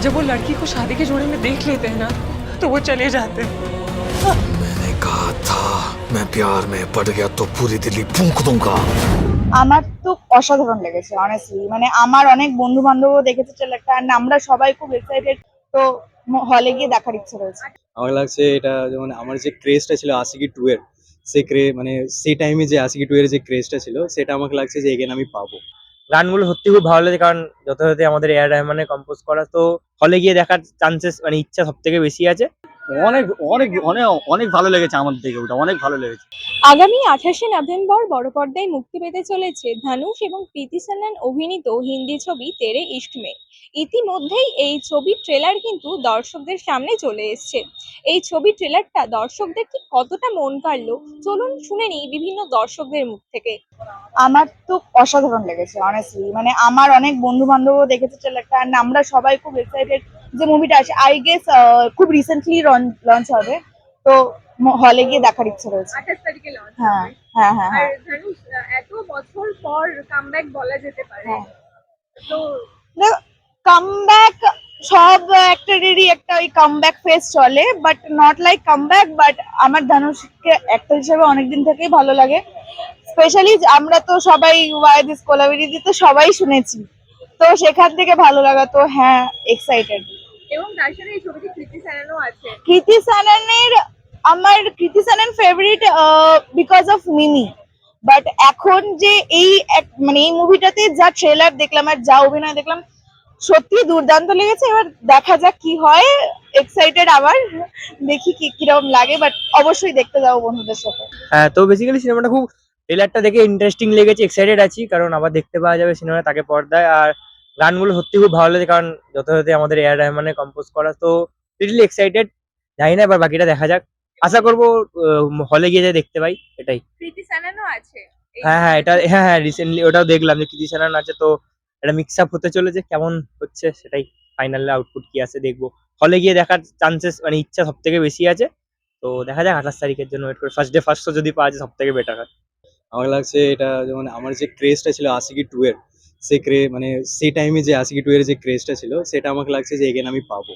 जब वो लड़की को शादी के जोड़े में देख लेते हैं ना तो वो चले जाते हैं मैंने कहा था मैं प्यार में पड़ गया तो पूरी दिल्ली फूंक दूंगा আমার তো অসাধারণ লেগেছে অনেস্টলি মানে আমার অনেক বন্ধু বান্ধবও দেখেছে ট্রেলারটা আর আমরা সবাই খুব এক্সাইটেড তো হলে গিয়ে দেখার ইচ্ছে রয়েছে আমার লাগছে এটা যেমন আমার যে ক্রেজটা ছিল আশিকি টু এর সেই ক্রে মানে সেই টাইমে যে আশিকি টু এর যে ক্রেজটা ছিল সেটা আমাকে লাগছে যে এগেন আমি পাবো গানগুলো সত্যি খুব ভালো লাগে কারণ যথাযথ আমাদের এআর রহমানের কম্পোজ করা, তো হলে গিয়ে দেখার চান্সেস মানে ইচ্ছা সব থেকে বেশি আছে। অনেক অনেক অনেক অনেক ভালো লেগেছে আমার দিকে ওটা অনেক ভালো লেগেছে। আগামী আঠাশে নভেম্বর বড় পর্দায় মুক্তি পেতে চলেছে ধানুষ এবং প্রীতি সান্যান অভিনীত হিন্দি ছবি তেরে ইস্ট মে। ইতিমধ্যেই এই ছবির ট্রেলার কিন্তু দর্শকদের সামনে চলে এসছে। এই ছবির ট্রেলারটা দর্শকদের ঠিক কতটা মন কাড়লো চলুন শুনে নিই বিভিন্ন দর্শকদের মুখ থেকে। আমার তো অসাধারণ লেগেছে অনেস্টলি মানে আমার অনেক বন্ধু বান্ধবও দেখেছে ট্রেলারটা আর আমরা সবাই খুব এক্সাইটেড যে মুভিটা আছে আই গেস খুব রিসেন্টলি লঞ্চ হবে। তো হলে গিয়ে দেখার ইচ্ছে রয়েছে। হ্যাঁ হ্যাঁ হ্যাঁ আর হ্যাঁ এত বছর পর কামব্যাক বলা যেতে পারে। হ্যাঁ। তো কামব্যাক সব অ্যাক্টরেরই একটা ওই কামব্যাক ফেস চলে but not like comeback but আমার ধানুষকে অ্যাক্টর হিসেবে অনেকদিন থেকেই ভালো লাগে। স্পেশালি আমরা তো সবাই ওয়াই দিস কোলাবিরিদি তো সবাই শুনেছি। তো সেখান থেকে ভালো লাগা তো হ্যাঁ এক্সাইটেড এবং তার সাথে এই ছবিতে কৃতি স্যানানও আছে। কৃতি সানানের আমার Kriti Sanon favourite because of Mimi. But এখন যে এই এক- মানে এই মুভিটাতে যা ট্রেলার দেখলাম আর যা অভিনয় দেখলাম সত্যি দুর্দান্ত লেগেছে। এবার দেখা যাক কি হয়। এক্সাইটেড আবার। দেখি কি কীরকম লাগে। বাট অবশ্যই দেখতে যাব বন্ধুদের সাথে। হ্যাঁ তো বেসিক্যালি সিনেমাটা খুব ট্রেলারটা দেখে ইন্টারেস্টিং লেগেছে। এক্সাইটেড আছি। কারণ আবার দেখতে পাওয়া যাবে সিনেমা তাকে পর্দায়। আর গানগুলো সত্যি খুব ভালো লেগেছে কারণ যথাযথ আমাদের এআর রহমানের কম্পোজ করা তো লিটলি এক্সাইটেড জানি না এবার বাকিটা দেখা যাক। আশা করব হলে গিয়ে যাতে দেখতে পাই এটাই। আছে। হ্যাঁ হ্যাঁ এটা হ্যাঁ হ্যাঁ রিসেন্টলি ওটাও দেখলাম যে কৃতি সেনান আছে তো এটা মিক্স আপ হতে চলেছে কেমন হচ্ছে সেটাই ফাইনালে আউটপুট কি আছে দেখব। হলে গিয়ে দেখার চান্সেস মানে ইচ্ছা সব থেকে বেশি আছে তো দেখা যাক আঠাশ তারিখের জন্য ওয়েট করে। ফার্স্ট ডে ফার্স্ট শো যদি পাওয়া যায় সব থেকে বেটার হয়। আমার লাগছে এটা যেমন আমার যে ক্রেজটা ছিল আশিকি টু এর সেই ক্রে মানে সেই টাইমে যে আশিকি টু এর যে ক্রেজটা ছিল সেটা আমাকে লাগছে যে এগেন আমি পাবো।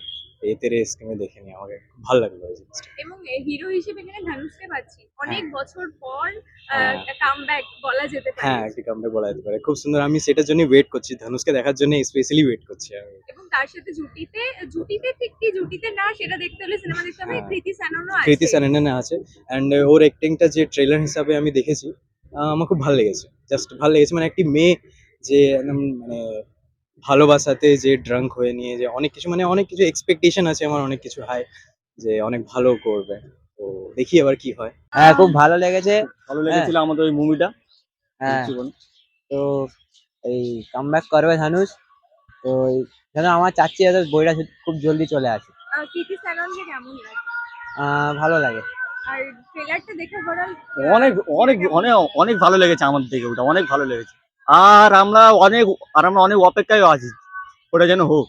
এই তেরে স্কিমে দেখে নি আমাকে ভালো লাগল এই জিনিসটা। এবং হিরো হিসেবে এখানে ধানুষকে পাচ্ছি। অনেক হ্যাঁ। বছর পর হ্যাঁ। কামব্যাক বলা যেতে পারে। হ্যাঁ একটি কামব্যাক বলা যেতে পারে। খুব সুন্দর আমি সেটার জন্য ওয়েট করছি ধানুষকে দেখার জন্য স্পেশালি ওয়েট করছি আমি। এবং তার সাথে জুটিতে জুটিতে ঠিক কি জুটিতে না সেটা দেখতে হলে সিনেমা দেখতে হবে। হ্যাঁ। কৃতি স্যানানও আছে। কৃতি স্যানেনা আছে। অ্যান্ড ওর অ্যাক্টিংটা যে ট্রেলার হিসাবে আমি দেখেছি আমার খুব ভালো লেগেছে। জাস্ট ভালো লেগেছে মানে একটি মেয়ে যে একদম মানে ভালোবাসাতে যে ড্রাঙ্ক হয়ে নিয়ে যে অনেক কিছু মানে অনেক কিছু এক্সপেকটেশন আছে আমার অনেক কিছু হাই যে অনেক ভালো করবে। তো দেখি এবার কি হয়। হ্যাঁ খুব ভালো লেগেছে। ভালো লেগেছিল আমাদের ওই মুভিটা হ্যাঁ। তো এই কামব্যাক করবে ধানুষ তো যেন আমার চাচ্ছি যাতে বইটা খুব জলদি চলে আসে। ভালো লাগে। অনেক অনেক অনেক অনেক ভালো লেগেছে আমার দিকে ওটা অনেক ভালো লেগেছে। আর আমরা অনেক আর আমরা অনেক অপেক্ষায় আছি ওটা যেন হোক।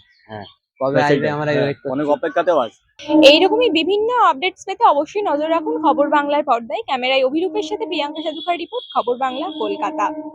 কবে আসবে হ্যাঁ, অনেক অপেক্ষাতেও আছি। এইরকমই বিভিন্ন আপডেটস পেতে অবশ্যই নজর রাখুন খবর বাংলার পর্দায়। ক্যামেরায় অভিরূপের সাথে প্রিয়াঙ্কা সাধুকার রিপোর্ট খবর বাংলা কলকাতা।